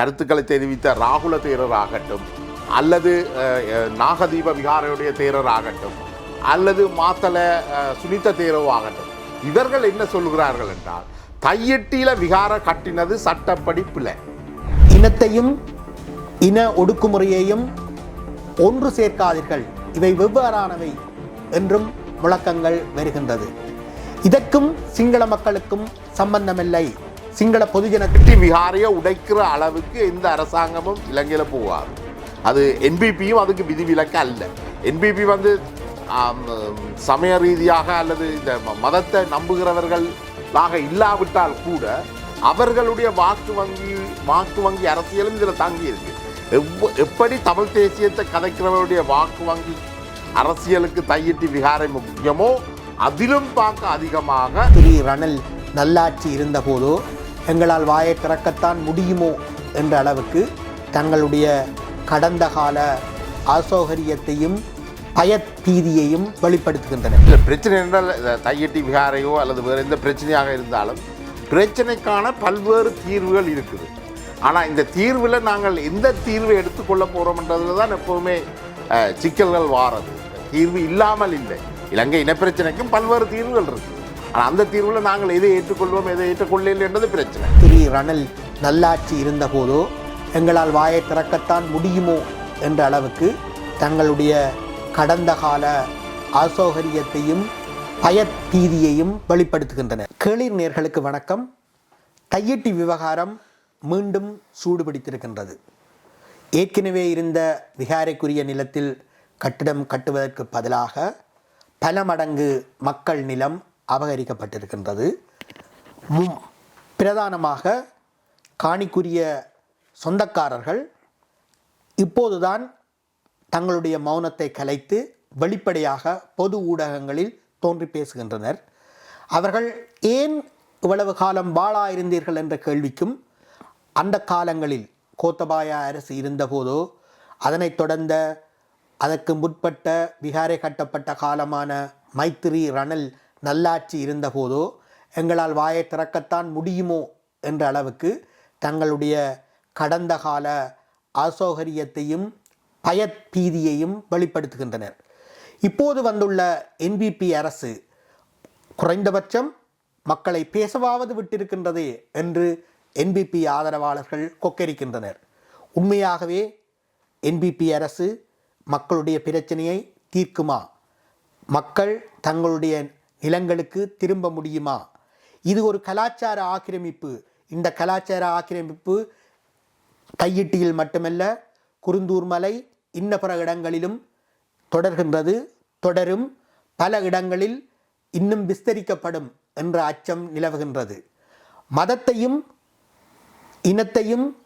கருத்துக்களை தெரிவித்த ராகுல தேரர் ஆகட்டும் அல்லது நாகதீப விகாரையுடைய தேரர் ஆகட்டும் அல்லது மாத்தல சுனித்த சுனித தேரவோ ஆகட்டும் இவர்கள் என்ன சொல்கிறார்கள் என்றால் தையெட்டியில விகார கட்டினது சட்டப்படி பிழை. இனத்தையும் இன ஒடுக்குமுறையையும் ஒன்று சேர்க்காதீர்கள். இவை வெவ்வேறானவை என்றும் முழக்கங்கள் வருகின்றது. இதற்கும் சிங்கள மக்களுக்கும் சம்பந்தமில்லை. சிங்கள பொதுஜன கட்டி விகாரையை உடைக்கிற அளவுக்கு எந்த அரசாங்கமும் இலங்கையில் போகாது. அது என்பிபியும் அதுக்கு விதிவிலக்கு அல்ல. என்பிபி வந்து சமய ரீதியாக அல்லது இந்த மதத்தை நம்புகிறவர்களாக இல்லாவிட்டால் கூட அவர்களுடைய வாக்கு வங்கி வாக்கு வங்கி அரசியலும் இதில் தாங்கி இருக்கு. எவ்வ- எப்படி தமிழ் தேசியத்தை கதைக்கிறவருடைய வாக்கு வங்கி அரசியலுக்கு தையிட்டு விகாரை முக்கியமோ அதிலும் பார்க்க அதிகமாக திரு ரணல் நல்லாட்சி இருந்தபோதோ எங்களால் வாயை திறக்கத்தான் முடியுமோ என்ற அளவுக்கு தங்களுடைய கடந்த கால அசௌகரியத்தையும் பயத்தீதியையும் வெளிப்படுத்துகின்றன. இல்லை பிரச்சனை என்றால் தையட்டி விகாரையோ அல்லது வேறு எந்த பிரச்சனையாக இருந்தாலும் பிரச்சனைக்கான பல்வேறு தீர்வுகள் இருக்குது. ஆனால் இந்த தீர்வில் நாங்கள் எந்த தீர்வை எடுத்துக்கொள்ள போகிறோம்ன்றதுல தான் எப்போவுமே சிக்கல்கள் வாரது. தீர்வு இல்லாமல் இல்லை. இலங்கை இனப்பிரச்சனைக்கும் பல்வேறு தீர்வுகள் இருக்குது ஆனால் அந்த தீர்வில் நாங்கள் எதை ஏற்றுக்கொள்வோம் எதை ஏற்றுக்கொள்ளவில்லை என்றது பிரச்சனை. திரு ரணல் நல்லாட்சி இருந்தபோதோ எங்களால் வாயை திறக்கத்தான் முடியுமோ என்ற அளவுக்கு தங்களுடைய கடந்த கால அசௌகரியத்தையும் பயத்தீதியையும் வெளிப்படுத்துகின்றனர். கேளிர் நேர்களுக்கு வணக்கம். தையட்டி விவகாரம் மீண்டும் சூடுபிடித்திருக்கின்றது. ஏற்கனவே இருந்த விகாரைக்குரிய நிலத்தில் கட்டிடம் கட்டுவதற்கு பதிலாக பல மடங்கு மக்கள் நிலம் அபகரிக்கப்பட்டிருக்கின்றது. பிரதானமாக காணிக்குரிய சொந்தக்காரர்கள் இப்போதுதான் தங்களுடைய மௌனத்தை கலைத்து வெளிப்படையாக பொது ஊடகங்களில் தோன்றி பேசுகின்றனர். அவர்கள் ஏன் இவ்வளவு காலம் வாழா இருந்தீர்கள் என்ற கேள்விக்கும் அந்த காலங்களில் கோத்தபாய அரசு இருந்தபோதோ அதனைத் தொடர்ந்த அதற்கு முற்பட்ட விகாரை கட்டப்பட்ட காலமான மைத்திரி ரணல் நல்லாட்சி இருந்தபோதோ எங்களால் வாயை திறக்கத்தான் முடியுமோ என்ற அளவுக்கு தங்களுடைய கடந்த கால அசௌகரியத்தையும் பயப்பீதியையும் வெளிப்படுத்துகின்றனர். இப்போது வந்துள்ள என்பிபி அரசு குறைந்தபட்சம் மக்களை பேசவாவது விட்டிருக்கின்றதே என்று என்பிபி ஆதரவாளர்கள் கொக்கரிக்கின்றனர். உண்மையாகவே என்பிபி அரசு மக்களுடைய பிரச்சனையை தீர்க்குமா? மக்கள் தங்களுடைய நிலங்களுக்கு திரும்ப முடியுமா? இது ஒரு கலாச்சார ஆக்கிரமிப்பு. இந்த கலாச்சார ஆக்கிரமிப்பு கையிட்டியில் மட்டுமல்ல குருந்தூர் மலை இன்ன பிற இடங்களிலும் தொடர்கின்றது தொடரும். பல இடங்களில் இன்னும் விஸ்தரிக்கப்படும் என்ற அச்சம் நிலவுகின்றது. மதத்தையும் இனத்தையும்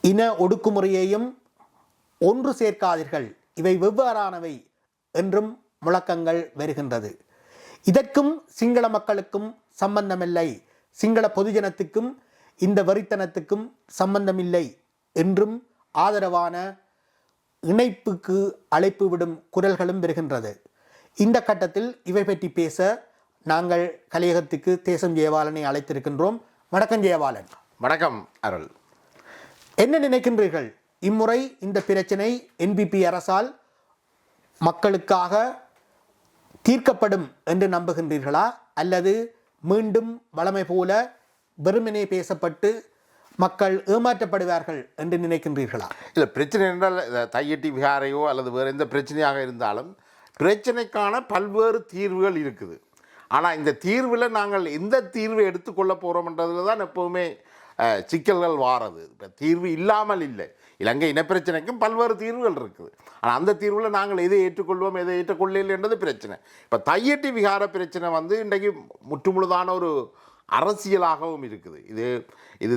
இன ஒடுக்குமுறையையும் ஒன்று சேர்க்காதீர்கள். இவை வெவ்வேறானவை என்றும் முழக்கங்கள் வருகின்றது. இதற்கும் சிங்கள மக்களுக்கும் சம்பந்தமில்லை. சிங்கள பொதுஜனத்துக்கும் இந்த வரித்தனத்துக்கும் சம்பந்தமில்லை என்றும் ஆதரவான இணைப்புக்கு அழைப்பு விடும் குரல்களும் வருகின்றது. இந்த கட்டத்தில் இவை பற்றி பேச நாங்கள் கலையகத்துக்கு தேசம் ஜெயபாலனை அழைத்திருக்கின்றோம். வணக்கம் ஜெயபாலன். வணக்கம் அருள். என்ன நினைக்கின்றீர்கள்? இம்முறை இந்த பிரச்சனை என்பிபி அரசால் மக்களுக்காக தீர்க்கப்படும் என்று நம்புகின்றீர்களா? அல்லது மீண்டும் வளமை போல வெறுமனே பேசப்பட்டு மக்கள் ஏமாற்றப்படுவார்கள் என்று நினைக்கின்றீர்களா? இல்லை பிரச்சனை என்றால் தையட்டி விகாரையோ அல்லது வேறு எந்த பிரச்சனையாக இருந்தாலும் பிரச்சனைக்கான பல்வேறு தீர்வுகள் இருக்குது. ஆனால் இந்த தீர்வில் நாங்கள் எந்த தீர்வை எடுத்துக்கொள்ள போகிறோம்ன்றதுல தான் எப்போவுமே சிக்கல்கள் வாரது. இப்போ தீர்வு இல்லாமல் இல்லை. இலங்கை இனப்பிரச்சனைக்கும் பல்வேறு தீர்வுகள் இருக்குது. ஆனால் அந்த தீர்வில் நாங்கள் எதை ஏற்றுக்கொள்வோம் எதை ஏற்றுக்கொள்ளலை என்றது பிரச்சனை. இப்போ தையட்டி விகார பிரச்சனை வந்து இன்றைக்கு முற்றுமுழுதான ஒரு அரசியலாகவும் இருக்குது. இது இது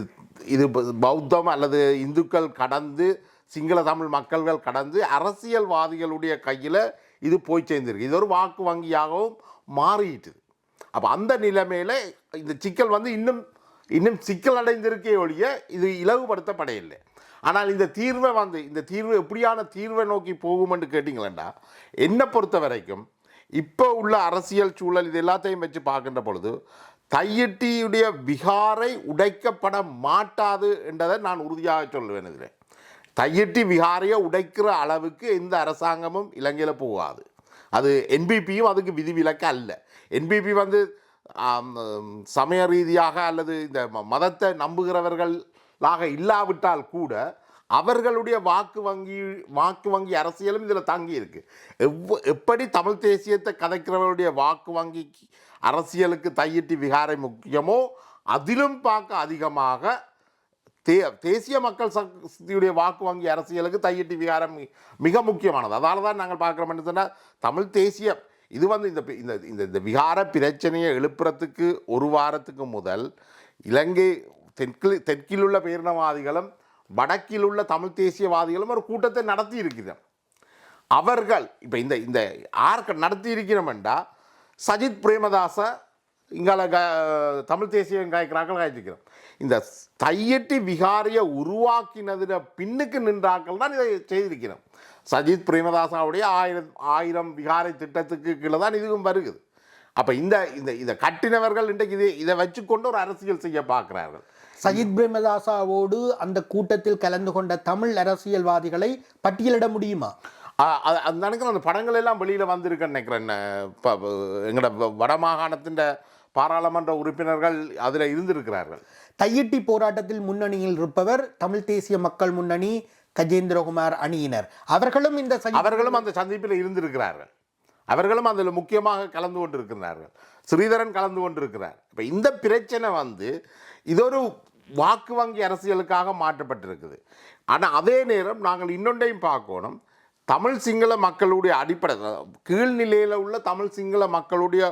இது பௌத்தம் அல்லது இந்துக்கள் கடந்து சிங்கள தமிழ் மக்கள்கள் கடந்து அரசியல்வாதிகளுடைய கையில் இது போய் சேர்ந்திருக்கு. இது ஒரு வாக்கு வங்கியாகவும் மாறிட்டுது அப்போ அந்த நிலைமையில் இந்த சிக்கல் வந்து இன்னும் இன்னும் சிக்கல் அடைந்திருக்கே ஒழிய இது இலகுபடுத்தப்படையில்லை ஆனால் இந்த தீர்வை வந்து இந்த தீர்வு எப்படியான தீர்வை நோக்கி போகுமென்று கேட்டிங்களேண்டா என்னை பொறுத்த வரைக்கும் இப்போ உள்ள அரசியல் சூழல் இது எல்லாத்தையும் வச்சு பார்க்கின்ற பொழுது தையிட்டியுடைய விகாரை உடைக்கப்பட மாட்டாது என்றதை நான் உறுதியாக சொல்லுவேன் இதில். தையிட்டி விகாரையை உடைக்கிற அளவுக்கு எந்த அரசாங்கமும் இலங்கையில் போகாது. அது என்பிபியும் அதுக்கு விதிவிலக்கு அல்ல. என்பிபி வந்து சமய ரீதியாக அல்லது இந்த ம- மதத்தை நம்புகிறவர்களாக இல்லாவிட்டால் கூட அவர்களுடைய வாக்கு வங்கி வாக்கு வங்கி அரசியலும் இதில் தங்கி இருக்குது எவ்வ எப்படி தமிழ் தேசியத்தை கதைக்கிறவருடைய வாக்கு வங்கி அரசியலுக்கு தையிட்டு விகாரை முக்கியமோ அதிலும் பார்க்க அதிகமாக தே தேசிய மக்கள் சக்தியுடைய வாக்கு வங்கி அரசியலுக்கு தையிட்டு விகாரம் மிக முக்கியமானது. அதனால தான் நாங்கள் பார்க்குறோம் சொன்னால் தமிழ் தேசிய இது வந்து இந்த இந்த இந்த இந்த விகார பிரச்சனையை எழுப்புறதுக்கு ஒரு வாரத்துக்கு முதல் இலங்கை தெற்கில் தெற்கில் உள்ள பேரினவாதிகளும் வடக்கில் உள்ள தமிழ் தேசியவாதிகளும் ஒரு கூட்டத்தை நடத்தி இருக்கிறோம் அவர்கள் இப்போ இந்த இந்த ஆர்க்க நடத்தி இருக்கிறோம்டா சஜித் பிரேமதாச இங்கால க தமிழ் தேசியம் காய்க்கிறாக்கள் காய்ச்சிக்கிறோம் இந்த தையட்டி விகாரியை உருவாக்கினதில் பின்னுக்கு நின்றாக்கள் தான் இதை செய்திருக்கிறோம் சஜித் பிரேமதாசாவுடைய ஆயிரம் ஆயிரம் விகாரை திட்டத்துக்கு கீழே தான் இதுவும் வருகுது. அப்போ இந்த இந்த இதை கட்டினவர்கள் இன்றைக்கு இதை இதை வச்சுக்கொண்டு ஒரு அரசியல் செய்ய பார்க்குறார்கள். சஜித் பிரேமதாசாவோடு அந்த கூட்டத்தில் கலந்து கொண்ட தமிழ் அரசியல்வாதிகளை பட்டியலிட முடியுமா? அது நினைக்கிறேன் அந்த படங்கள் எல்லாம் வெளியில் வந்திருக்குன்னு நினைக்கிறேன். இப்போ எங்களோட வடமாகாணத்தின் பாராளுமன்ற உறுப்பினர்கள் அதில் இருந்திருக்கிறார்கள். தையிட்டி போராட்டத்தில் முன்னணியில் இருப்பவர் தமிழ் தேசிய மக்கள் முன்னணி கஜேந்திரகுமார் அணியினர். அவர்களும் இந்த அவர்களும் அந்த சந்திப்பில் இருந்திருக்கிறார்கள். அவர்களும் அதில் முக்கியமாக கலந்து கொண்டிருக்கிறார்கள். ஸ்ரீதரன் கலந்து கொண்டிருக்கிறார். இப்போ இந்த பிரச்சனை வந்து இது ஒரு வாக்கு வங்கி அரசியலுக்காக மாற்றப்பட்டிருக்குது. ஆனால் அதே நேரம் நாங்கள் இன்னொன்றையும் பார்க்கணும். தமிழ் சிங்கள மக்களுடைய அடிப்படை கீழ்நிலையில் உள்ள தமிழ் சிங்கள மக்களுடைய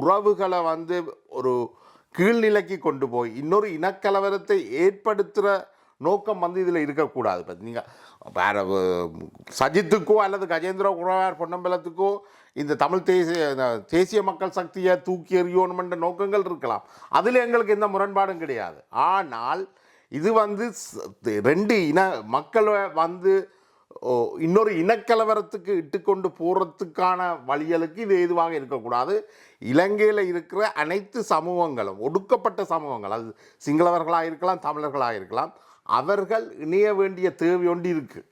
உறவுகளை வந்து ஒரு கீழ்நிலைக்கு கொண்டு போய் இன்னொரு இனக்கலவரத்தை ஏற்படுத்துகிற நோக்கம் வந்து இதில் இருக்கக்கூடாது. இப்போ நீங்கள் வேற சஜித்துக்கோ அல்லது கஜேந்திர குரவார் பொன்னம்பலத்துக்கோ இந்த தமிழ் தேசிய இந்த தேசிய மக்கள் சக்தியை தூக்கி எறியணுமென்ற நோக்கங்கள் இருக்கலாம். அதில் எங்களுக்கு எந்த முரண்பாடும் கிடையாது. ஆனால் இது வந்து ரெண்டு இன மக்களை வந்து இன்னொரு இனக்கலவரத்துக்கு இட்டுக்கொண்டு போகிறதுக்கான வழிகளுக்கு இது எதுவாக இருக்கக்கூடாது. இலங்கையில் இருக்கிற அனைத்து சமூகங்களும் ஒடுக்கப்பட்ட சமூகங்கள் அது சிங்களவர்களாக இருக்கலாம் தமிழர்களாக இருக்கலாம் அவர்கள் இணைய வேண்டிய தேவை ஒன்று இருக்குது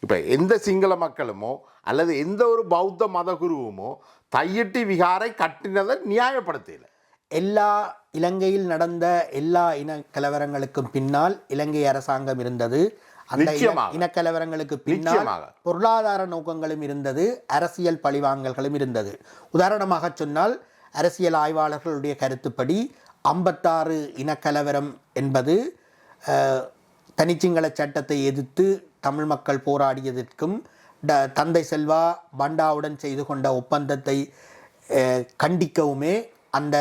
இப்போ எந்த சிங்கள மக்களுமோ அல்லது எந்த ஒரு பௌத்த மதகுருவுமோ தையிட்டி விகாரை கட்டினதை நியாயப்படுத்தல. எல்லா இலங்கையில் நடந்த எல்லா இன கலவரங்களுக்கும் பின்னால் இலங்கை அரசாங்கம் இருந்தது. அந்த. இனக்கலவரங்களுக்கு பின்னால். பொருளாதார நோக்கங்களும் இருந்தது. அரசியல் பழிவாங்கல்களும் இருந்தது. உதாரணமாக சொன்னால் அரசியல் ஆய்வாளர்களுடைய கருத்துப்படி ஐம்பத்தாறு இனக்கலவரம் என்பது தனிச்சிங்கள சட்டத்தை எதிர்த்து தமிழ் மக்கள் போராடியதற்கும் ட- தந்தை செல்வா பண்டாவுடன் செய்து கொண்ட ஒப்பந்தத்தை கண்டிக்கவுமே அந்த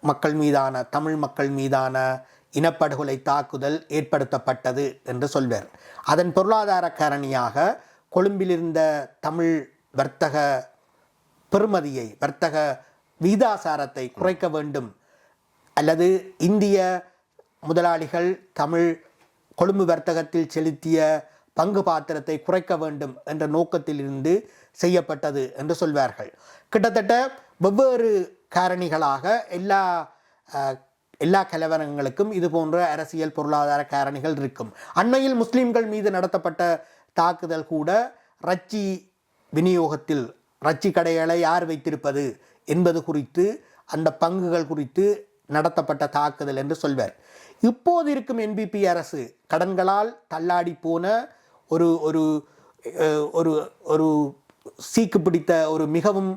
மக்கள் மீதான தமிழ் மக்கள் மீதான இனப்படுகொலை தாக்குதல் ஏற்படுத்தப்பட்டது என்று சொல்வர். அதன் பொருளாதார காரணியாக கொழும்பிலிருந்த தமிழ் வர்த்தக பெறுமதியை வர்த்தக விகிதாசாரத்தை குறைக்க வேண்டும். அல்லது இந்திய முதலாளிகள் தமிழ் கொழும்பு வர்த்தகத்தில் செலுத்திய பங்கு பாத்திரத்தை குறைக்க வேண்டும் என்ற நோக்கத்திலிருந்து செய்யப்பட்டது என்று சொல்வார்கள். கிட்டத்தட்ட வெவ்வேறு காரணிகளாக எல்லா எல்லா கலவரங்களுக்கும் இது போன்ற அரசியல் பொருளாதார காரணிகள் இருக்கும். அண்மையில் முஸ்லீம்கள் மீது நடத்தப்பட்ட தாக்குதல் கூட ரச்சி விநியோகத்தில் ரச்சி கடைகளை யார் வைத்திருப்பது என்பது குறித்து அந்த பங்குகள் குறித்து நடத்தப்பட்ட தாக்குதல் என்று சொல்வார். இப்போது இருக்கும் என்பிபி அரசு கடன்களால் தள்ளாடி போன ஒரு ஒரு ஒரு ஒரு சீக்கு பிடித்த ஒரு மிகவும்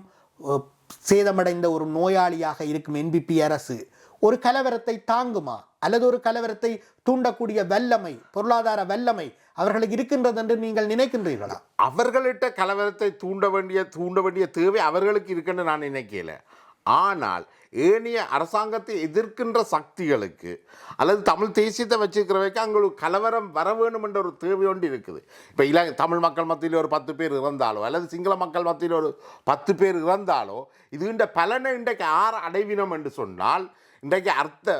சேதமடைந்த ஒரு நோயாளியாக இருக்கும் என்பிபி அரசு ஒரு கலவரத்தை தாங்குமா? அல்லது ஒரு கலவரத்தை தூண்டக்கூடிய வல்லமை பொருளாதார வல்லமை அவர்களுக்கு இருக்கின்றது என்று நீங்கள் நினைக்கின்றீர்களா? அவர்கள்ட்ட கலவரத்தை தூண்ட வேண்டிய தூண்ட வேண்டிய தேவை அவர்களுக்கு இருக்குன்னு நான் நினைக்கல. ஆனால் ஏனைய அரசாங்கத்தை எதிர்க்கின்ற சக்திகளுக்கு அல்லது தமிழ் தேசியத்தை வச்சிருக்கிறவைக்கு அங்கே ஒரு கலவரம் வர வேணும் என்ற ஒரு தேவை ஒன்று இருக்குது. இப்போ இல தமிழ் மக்கள் மத்தியில் ஒரு பத்து பேர் இறந்தாலோ அல்லது சிங்கள மக்கள் மத்தியில் ஒரு பத்து பேர் இறந்தாலோ இதுகின்ற பலனை இன்றைக்கு ஆறு அடைவினம் என்று சொன்னால் இன்றைக்கு அர்த்த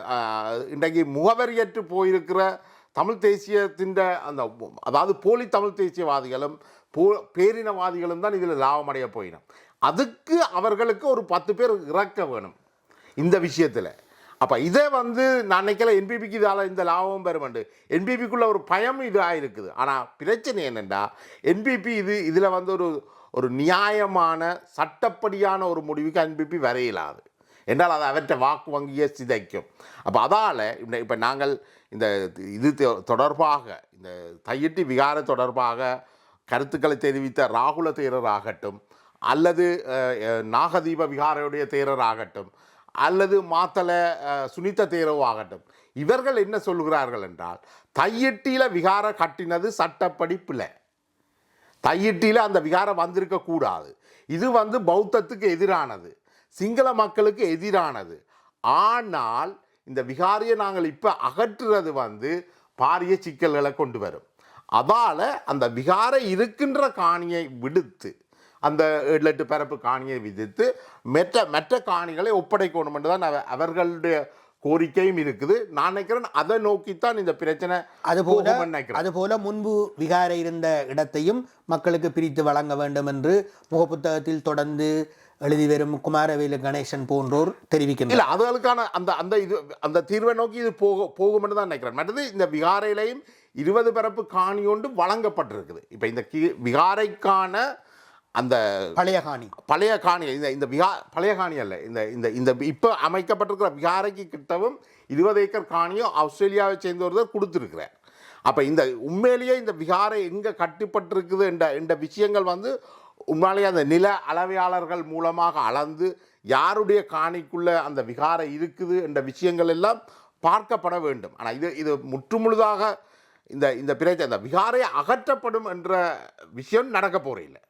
இன்றைக்கு முகவரியற்று போயிருக்கிற தமிழ் தேசியத்தின் அந்த அதாவது போலி தமிழ் தேசியவாதிகளும் போ பேரினவாதிகளும் தான் இதில் லாபமடைய போயிடும் அதுக்கு அவர்களுக்கு ஒரு பத்து பேர் இறக்க வேணும் இந்த விஷயத்தில். அப்போ இதை வந்து நான் நினைக்கல என்பிபிக்கு இதால் இந்த லாபம் பெறுமண்டு என்பிபிக்குள்ள ஒரு பயம் இதாக இருக்குது ஆனால் பிரச்சனை என்னென்னா என்பிபி இது இதில் வந்து ஒரு ஒரு நியாயமான சட்டப்படியான ஒரு முடிவுக்கு என்பிபி வரையிலாது. என்றால் அது அவற்றை வாக்கு வங்கியை சிதைக்கும். அப்போ அதால் இப்போ நாங்கள் இந்த இது தொடர்பாக இந்த தையிட்டு விகார தொடர்பாக கருத்துக்களை தெரிவித்த ராகுல தேரர் ஆகட்டும் அல்லது நாகதீப விகாரையுடைய தேரர் ஆகட்டும் அல்லது மாத்தல சுனித்த சுனித தேரவோ ஆகட்டும் இவர்கள் என்ன சொல்கிறார்கள் என்றால் தையிட்டியில் விகார கட்டினது சட்டப்படி பிழை. தையிட்டியில் அந்த விகாரம் வந்திருக்கக்கூடாது இது வந்து பௌத்தத்துக்கு எதிரானது சிங்கள மக்களுக்கு எதிரானது. ஆனால் இந்த விகாரியை நாங்கள் இப்போ அகற்றுறது வந்து பாரிய சிக்கல்களை கொண்டு வரும். அதால் அந்த விகாரை இருக்கின்ற காணியை விடுத்து அந்த ஏழு எட்டு பரப்பு காணியை விதித்து மற்ற மற்ற காணிகளை ஒப்படைக்கணும் என்று தான் அவ- அவர்களுடைய கோரிக்கையும் இருக்குது. நான் நினைக்கிறேன் அதை நோக்கித்தான் இந்த பிரச்சனை அதுபோல போகும்னு நினைக்கிறேன். அதுபோல முன்பு விகார இருந்த இடத்தையும் மக்களுக்கு பிரித்து வழங்க வேண்டும் என்று முகப்புத்தகத்தில் தொடர்ந்து எழுதி வரும் குமாரவேலு கணேசன் போன்றோர் தெரிவிக்கின்றனர். இல்ல அதுகளுக்கான அந்த அந்த இது அந்த தீர்வை நோக்கி இது போக போகும்னு தான் நினைக்கிறேன். மற்றது இந்த விகாரையிலையும் இருபது பரப்பு காணி ஒன்று வழங்கப்பட்டிருக்குது. இப்போ இந்த கி விகாரைக்கான அந்த பழைய காணி. பழைய காணி இந்த இந்த விகா பழைய காணி அல்ல. இந்த இந்த இந்த இப்போ அமைக்கப்பட்டிருக்கிற விகாரைக்கு கிட்டவும் இருபது ஏக்கர் காணியும் ஆஸ்திரேலியாவை சேர்ந்த ஒருத்தர் கொடுத்துருக்கிறார். அப்போ இந்த உண்மையிலேயே இந்த விகாரை எங்கே கட்டுப்பட்டிருக்குது என்ற என்ற விஷயங்கள் வந்து உண்மையிலேயே அந்த நில அளவையாளர்கள் மூலமாக அளந்து யாருடைய காணிக்குள்ள அந்த விகாரை இருக்குது என்ற விஷயங்கள் எல்லாம் பார்க்கப்பட வேண்டும். ஆனால் இது இது முற்றுமுழுதாக இந்த இந்த பிரச்சனை இந்த விகாரை அகற்றப்படும் என்ற விஷயம் நடக்க போகிறதில்லை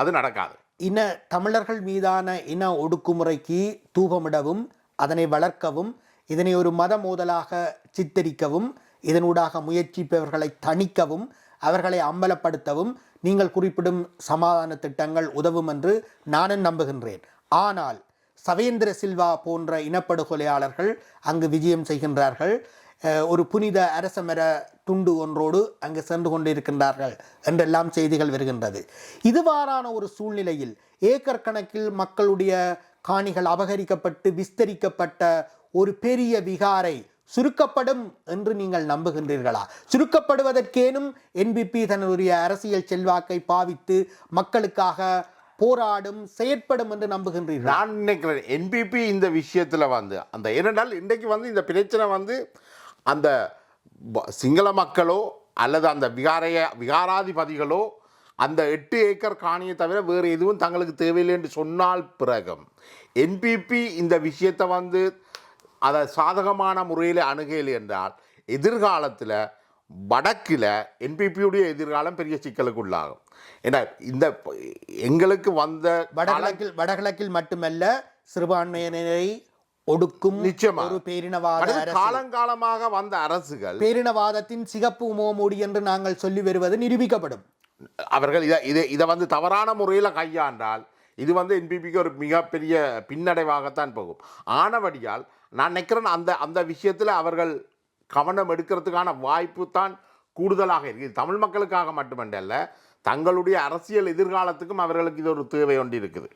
அது நடக்காது. இன தமிழர்கள் மீதான இன ஒடுக்குமுறைக்கு தூபமிடவும் அதனை வளர்க்கவும் இதனை ஒரு மத மோதலாக சித்தரிக்கவும் இதனூடாக முயற்சிப்பவர்களை தணிக்கவும் அவர்களை அம்பலப்படுத்தவும் நீங்கள் குறிப்பிடும் சமாதான திட்டங்கள் உதவும் என்று நானும் நம்புகின்றேன். ஆனால் சவேந்திர சில்வா போன்ற இனப்படுகொலையாளர்கள் அங்கு விஜயம் செய்கின்றார்கள். ஒரு புனித அரசமர துண்டு ஒன்றோடு அங்கு சென்று கொண்டிருக்கின்றார்கள் என்றெல்லாம் செய்திகள் வருகின்றது. இதுவாறான ஒரு சூழ்நிலையில் ஏக்கர் கணக்கில் மக்களுடைய காணிகள் அபகரிக்கப்பட்டு விஸ்தரிக்கப்பட்ட ஒரு பெரிய விகாரை சுருக்கப்படும் என்று நீங்கள் நம்புகின்றீர்களா? சுருக்கப்படுவதற்கேனும் என்பிபி தன்னுடைய அரசியல் செல்வாக்கை பாவித்து மக்களுக்காக போராடும் செயற்படும் என்று நம்புகின்றீர்களா? நான் நினைக்கிறேன் என்பிபி இந்த விஷயத்தில் வந்து அந்த ஏனென்றால் இன்றைக்கு வந்து இந்த பிரச்சனை வந்து அந்த சிங்கள மக்களோ அல்லது அந்த விகாரைய விகாராதிபதிகளோ அந்த எட்டு ஏக்கர் காணியை தவிர வேறு எதுவும் தங்களுக்கு தேவையில்லை என்று சொன்னால் பிறகும் என்பிபி இந்த விஷயத்தை வந்து அதை சாதகமான முறையில் அணுகையில் என்றால் எதிர்காலத்தில் வடக்கில் என்பிபியுடைய எதிர்காலம் பெரிய சிக்கலுக்கு உள்ளாகும் ஏன்னா இந்த எங்களுக்கு வந்த வடகிழக்கில் வடகிழக்கில் மட்டுமல்ல சிறுபான்மையினரை ஒடுக்கும் நிச்சயமா. ஒரு பேரினவாத காலங்காலமாக வந்த அரசுகள் பேரினவாதத்தின் சிகப்பு மோமூடி என்று நாங்கள் சொல்லி வருவது நிரூபிக்கப்படும். அவர்கள் இதை இதை இதை வந்து தவறான முறையில் கையாண்டால் இது வந்து என்பிபிக்கு ஒரு மிகப்பெரிய பின்னடைவாகத்தான் போகும். ஆனபடியால் நான் நினைக்கிறேன் அந்த அந்த விஷயத்தில் அவர்கள் கவனம் எடுக்கிறதுக்கான வாய்ப்பு தான் கூடுதலாக இருக்குது தமிழ் மக்களுக்காக மட்டுமன்றல்ல தங்களுடைய அரசியல் எதிர்காலத்துக்கும் அவர்களுக்கு இது ஒரு தேவை ஒன்று இருக்குது.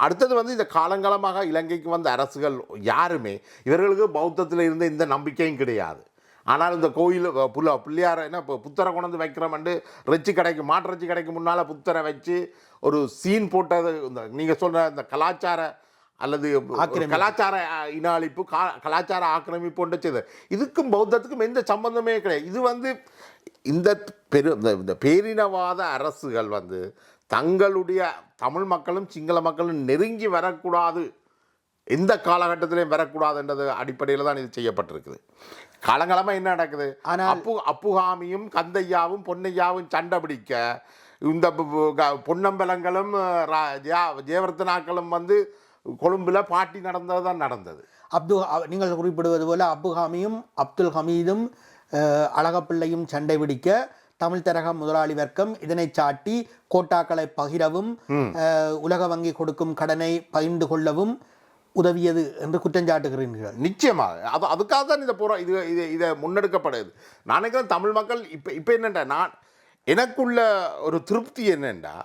அடுத்தது வந்து இந்த காலங்காலமாக இலங்கைக்கு வந்த அரசுகள் யாருமே இவர்களுக்கு பௌத்தத்தில் இருந்த இந்த நம்பிக்கையும் கிடையாது. ஆனால் இந்த கோயில் புல பிள்ளையார என்ன இப்போ புத்தரை கொண்டு வைக்கிறோம்ண்டு ரெச்சி கடைக்கு மாட்டு ரெச்சி கடைக்கு முன்னால் புத்தரை வச்சு ஒரு சீன் போட்டது இந்த நீங்கள் சொல்கிற இந்த கலாச்சார அல்லது. கலாச்சார அஹ், இன அழிப்பு கா கலாச்சார ஆக்கிரமிப்பு ஒன்று செய்து இதுக்கும் பௌத்தத்துக்கும் எந்த சம்பந்தமே கிடையாது. இது வந்து இந்த பெரு இந்த பேரினவாத அரசுகள் வந்து தங்களுடைய தமிழ் மக்களும் சிங்கள மக்களும் நெருங்கி வரக்கூடாது. எந்த காலகட்டத்திலையும் வரக்கூடாதுன்றது அடிப்படையில் தான் இது செய்யப்பட்டிருக்குது. காலங்காலமாக என்ன நடக்குது? ஆனால் அப்பு அப்புகாமியும் கந்தையாவும் பொன்னையாவும் சண்டை பிடிக்க இந்த பொன்னம்பலங்களும் ஜெயவர்த்தனாக்களும் வந்து கொழும்புல பாட்டி நடந்தது தான் நடந்தது. அப்து அ- நீங்கள் குறிப்பிடுவது போல அப்புஹாமியும் அப்துல் ஹமீதும் அழகப்பிள்ளையும் சண்டை பிடிக்க தமிழ் தரக முதலாளி வர்க்கம் இதனை சாட்டி கோட்டாக்களை பகிரவும் உலக வங்கி கொடுக்கும் கடனை பகிர்ந்து கொள்ளவும் உதவியது என்று குற்றஞ்சாட்டுகிறீர்கள் நிச்சயமாக அது அதுக்காக தான் இந்த போரா இது இது இதை முன்னெடுக்கப்படுது நான் நினைக்கிறேன் தமிழ் மக்கள் இப்போ இப்போ என்னென்னா நான் எனக்குள்ள ஒரு திருப்தி என்னென்னா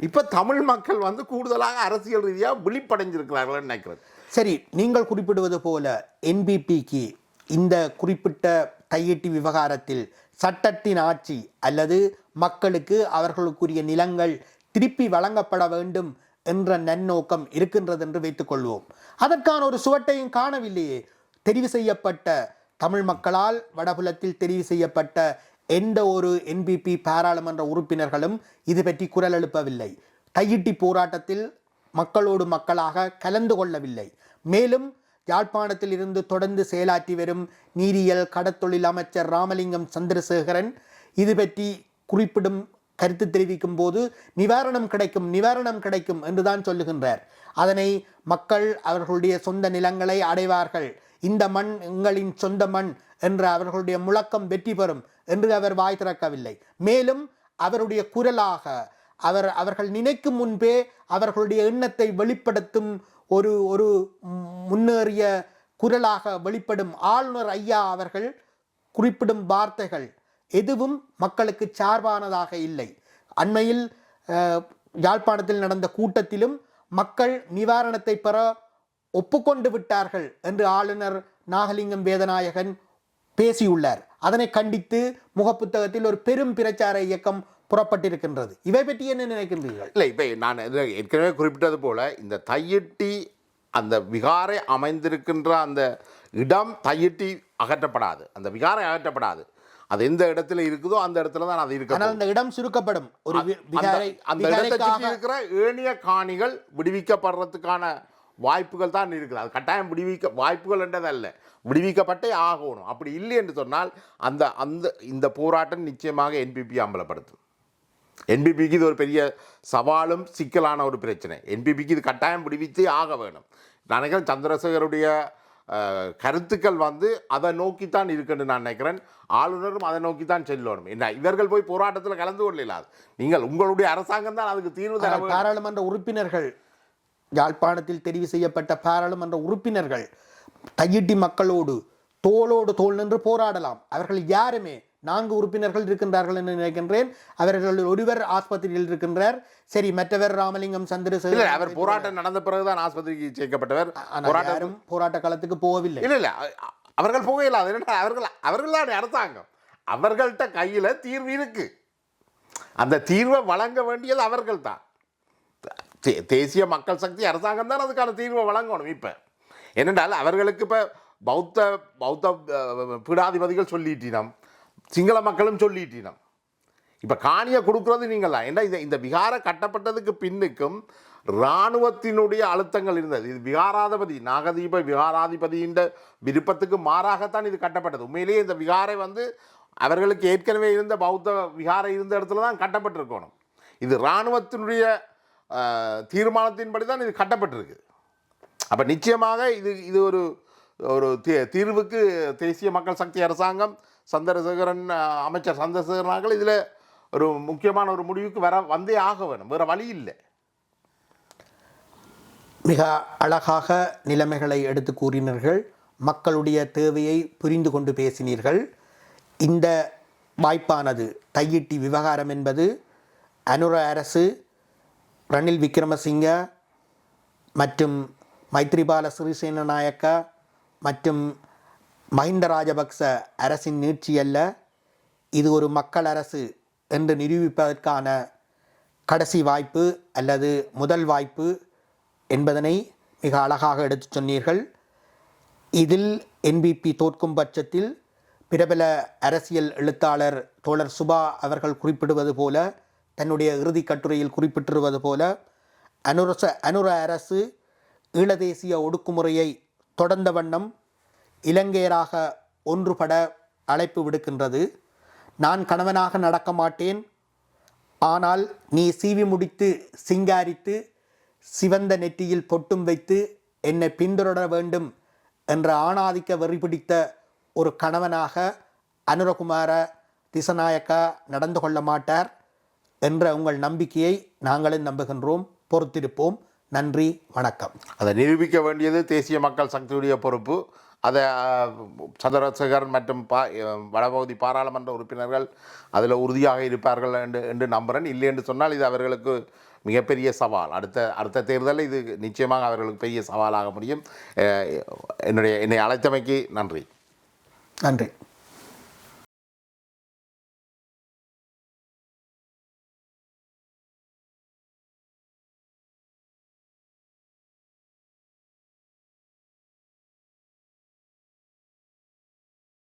இப்போ தமிழ் மக்கள் வந்து கூடுதலாக அரசியல் ரீதியாக விழிப்படைஞ்சிருக்கிறார்கள்னு நினைக்கிறேன். சரி நீங்கள் குறிப்பிடுவது போல என்பிபிக்கு இந்த குறிப்பிட்ட கையெட்டி விவகாரத்தில் சட்டத்தின் ஆட்சி அல்லது மக்களுக்கு அவர்களுக்குரிய நிலங்கள் திருப்பி வழங்கப்பட வேண்டும் என்ற நன்னோக்கம் இருக்கின்றது என்று வைத்துக்கொள்வோம் அதற்கான ஒரு சுவட்டையும் காணவில்லையே. தெரிவு செய்யப்பட்ட தமிழ் மக்களால் வடபுலத்தில் தெரிவு செய்யப்பட்ட எந்த ஒரு என்பிபி பாராளுமன்ற உறுப்பினர்களும் இது பற்றி குரல் எழுப்பவில்லை. கையிட்டி போராட்டத்தில் மக்களோடு மக்களாக கலந்து கொள்ளவில்லை. மேலும் யாழ்ப்பாணத்தில் இருந்து தொடர்ந்து செயலாற்றி வரும் நீரியல் கடத்தொழில் அமைச்சர் ராமலிங்கம் சந்திரசேகரன் இது பற்றி குறிப்பிடும் கருத்து தெரிவிக்கும் போது நிவாரணம் கிடைக்கும் நிவாரணம் கிடைக்கும் என்றுதான் சொல்லுகின்றார். அதனை மக்கள் அவர்களுடைய சொந்த நிலங்களை அடைவார்கள். இந்த மண் எங்களின் சொந்த மண் என்ற அவர்களுடைய முழக்கம் வெற்றி பெறும் என்று அவர் வாய் திறக்கவில்லை. மேலும் அவருடைய குரலாக அவர் அவர்கள் நினைக்கும் முன்பே அவர்களுடைய எண்ணத்தை வெளிப்படுத்தும் ஒரு ஒரு முன்னேறிய குரலாக வெளிப்படும் ஆளுநர் ஐயா அவர்கள் குறிப்பிடும் வார்த்தைகள் எதுவும் மக்களுக்கு சார்பானதாக இல்லை. அண்மையில் யாழ்ப்பாணத்தில் நடந்த கூட்டத்திலும் மக்கள் நிவாரணத்தை பெற ஒப்புக்கொண்டு விட்டார்கள் என்று ஆளுநர் நாகலிங்கம் வேதநாயகன் பேசியுள்ளார். அதனை கண்டித்து முகப்புத்தகத்தில் ஒரு பெரும் பிரச்சார இயக்கம் புறப்பட்டிருக்கின்றது. இவை பற்றி என்ன நினைக்கின்றீர்கள்? இல்லை இப்போ நான் ஏற்கனவே குறிப்பிட்டது போல இந்த தையிட்டி அந்த விகாரை அமைந்திருக்கின்ற அந்த இடம் தையிட்டி அகற்றப்படாது. அந்த விகாரை அகற்றப்படாது. அது எந்த இடத்துல இருக்குதோ அந்த இடத்துல தான் அது இருக்க ஆனால் அந்த இடம் சுருக்கப்படும். ஒரு அந்த- அந்த இடத்தை சுற்றி விகாரைக்காக இருக்கிற ஏனைய காணிகள் விடுவிக்கப்படுறதுக்கான வாய்ப்புகள் தான் இருக்குது. அது கட்டாயம் விடுவிக்க வாய்ப்புகள் என்றதல்ல. விடுவிக்கப்பட்டே ஆகணும். அப்படி இல்லை என்று சொன்னால் அந்த அந்த இந்த போராட்டம் நிச்சயமாக என்பிபி அம்பலப்படுத்தும். என்பிபிக்கு இது ஒரு பெரிய சவாலும் சிக்கலான ஒரு பிரச்சனை. என்பிபிக்கு இது கட்டாயம் விடுவித்தே ஆக வேணும். நான் நினைக்கிறேன் சந்திரசேகருடைய கருத்துக்கள் வந்து அதை நோக்கித்தான் இருக்குன்னு நான் நினைக்கிறேன். ஆளுநரும் அதை நோக்கித்தான் செல்லணும். என்ன இவர்கள் போய் போராட்டத்தில் கலந்து கொள்ளலாது நீங்கள் உங்களுடைய அரசாங்கம் தான் அதுக்கு தீர்வு தர. பாராளுமன்ற உறுப்பினர்கள் யாழ்ப்பாணத்தில் தெரிவு செய்யப்பட்ட பாராளுமன்ற உறுப்பினர்கள் தையிட்டி மக்களோடு தோளோடு தோள் நின்று போராடலாம். அவர்கள் யாருமே நான்கு உறுப்பினர்கள் இருக்கின்றார்கள் என்று நினைக்கின்றேன். அவர்கள் ஒருவர் ஆஸ்பத்திரியில் இருக்கின்றார். சரி மற்றவர் ராமலிங்கம் சந்திரசேகர் அவர் போராட்டம் நடந்த பிறகுதான் ஆஸ்பத்திரிக்கு சேர்க்கப்பட்டவர். போராட்டம் போராட்ட காலத்துக்கு போகவில்லை. இல்லை இல்லை அவர்கள் போகல அவர்கள் அவர்கள் தான் அரசாங்கம். அவர்கள்ட்ட கையில் தீர்வு இருக்கு. அந்த தீர்வை வழங்க வேண்டியது அவர்கள் தான் தேசிய மக்கள் சக்தி அரசாங்கம் தான் அதுக்கான தீர்வை வழங்கணும் இப்போ. என்னென்றால் அவர்களுக்கு இப்போ பௌத்த பௌத்த பீடாதிபதிகள் சொல்லிட்டினம். சிங்கள மக்களும் சொல்லிட்டினம் இப்போ காணியை கொடுக்குறது நீங்கள் தான் ஏன்னா இந்த இந்த விகாரம் கட்டப்பட்டதுக்கு பின்னுக்கும் இராணுவத்தினுடைய அழுத்தங்கள் இருந்தது. இது விகாராதிபதி நாகதீப விகாராதிபதியின் விருப்பத்துக்கு மாறாகத்தான் இது கட்டப்பட்டது. உண்மையிலேயே இந்த விகாரை வந்து அவர்களுக்கு ஏற்கனவே இருந்த பௌத்த விகாரை இருந்த இடத்துல தான் கட்டப்பட்டிருக்கணும். இது இராணுவத்தினுடைய தீர்மானத்தின்படி தான் இது கட்டப்பட்டிருக்கு. அப்போ நிச்சயமாக இது இது ஒரு ஒரு தீ- தீர்வுக்கு தேசிய மக்கள் சக்தி அரசாங்கம் சந்திரசேகரன் அமைச்சர் சந்திரசேகரன் அவர்கள் இதில் ஒரு முக்கியமான ஒரு முடிவுக்கு வர வந்தே ஆக வேணும். வேறு வழி இல்லை. மிக அழகாக நிலைமைகளை எடுத்து கூறினீர்கள். மக்களுடைய தேவையை புரிந்து கொண்டு பேசினீர்கள். இந்த வாய்ப்பானது தையிட்டி விவகாரம் என்பது அனுர அரசு ரணில் விக்ரமசிங்க மற்றும் மைத்ரிபால சிறிசேன நாயக்கா மற்றும் மஹிந்த ராஜபக்ச அரசின் நீட்சி அல்ல இது ஒரு மக்கள் அரசு என்று நிரூபிப்பதற்கான கடைசி வாய்ப்பு அல்லது முதல் வாய்ப்பு என்பதனை மிக அழகாக எடுத்துச் சொன்னீர்கள். இதில் என்பிபி தோற்கும் பட்சத்தில் பிரபல அரசியல் எழுத்தாளர் தோழர் சுபா அவர்கள் குறிப்பிடுவது போல தன்னுடைய இறுதி கட்டுரையில் குறிப்பிட்டிருவது போல அனுரச அனுர அரசு ஈழதேசிய ஒடுக்குமுறையை தொடர்ந்த வண்ணம் இலங்கையராக ஒன்றுபட அழைப்பு விடுக்கின்றது. நான் கணவனாக நடக்க மாட்டேன். ஆனால் நீ சீவி முடித்து சிங்காரித்து சிவந்த நெற்றியில் பொட்டும் வைத்து என்னை பின்தொடர வேண்டும் என்ற ஆணாதிக்க வெறி பிடித்த ஒரு கணவனாக அனுரகுமார திசநாயக்கா நடந்து கொள்ள மாட்டார் என்ற உங்கள் நம்பிக்கையை நாங்களும் நம்புகின்றோம். பொறுத்திருப்போம். நன்றி வணக்கம். அதை நிரூபிக்க வேண்டியது தேசிய மக்கள் சக்தியுடைய பொறுப்பு. அதை அஹ், சந்திரசேகர் மற்றும் பா வடபகுதி பாராளுமன்ற உறுப்பினர்கள் அதில் உறுதியாக இருப்பார்கள் என்று என்று நம்புகிறேன் இல்லை என்று சொன்னால் இது அவர்களுக்கு மிகப்பெரிய சவால். அடுத்த அடுத்த தேர்தலில் இது நிச்சயமாக அவர்களுக்கு பெரிய சவாலாக முடியும். என்னுடைய என்னை அழைத்தமைக்கு நன்றி. நன்றி.